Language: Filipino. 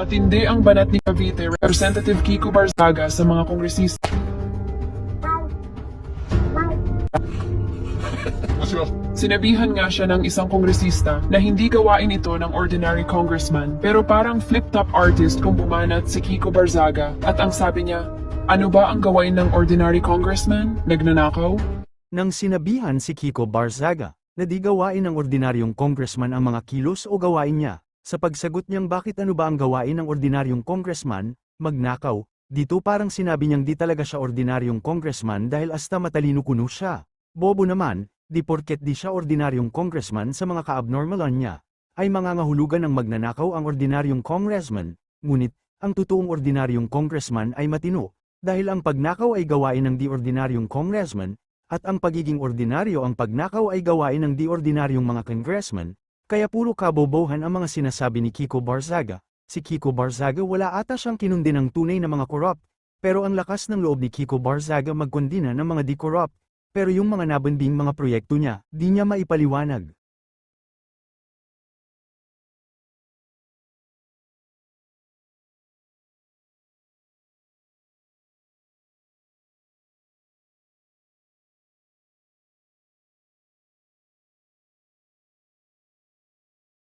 Matindi ang banat ni Cavite Representative Kiko Barzaga sa mga kongresista. Sinabihan nga siya ng isang kongresista na hindi gawain ito ng ordinary congressman pero parang flip-top artist kung bumanat si Kiko Barzaga at ang sabi niya, ano ba ang gawain ng ordinary congressman? Nagnanakaw? Nang sinabihan si Kiko Barzaga, na di gawain ng ordinaryong congressman ang mga kilos o gawain niya, sa pagsagot niyang bakit ano ba ang gawain ng ordinaryong congressman, magnakaw, dito parang sinabi niyang di talaga siya ordinaryong congressman dahil asta matalino kuno siya. Bobo naman, di porket di siya ordinaryong congressman sa mga kaabnormalan niya, ay mangangahulugan ng magnanakaw ang ordinaryong congressman, ngunit, ang totoong ordinaryong congressman ay matino, dahil ang pagnakaw ay gawain ng di ordinaryong congressman, at ang pagiging ordinaryo ang pagnakaw ay gawain ng di ordinaryong mga congressman, kaya puro kabobohan ang mga sinasabi ni Kiko Barzaga. Si Kiko Barzaga wala ata siyang kinundi ng tunay na mga corrupt, pero ang lakas ng loob ni Kiko Barzaga magkondina ng mga di-corrupt, pero yung mga nabanbing mga proyekto niya, di niya maipaliwanag.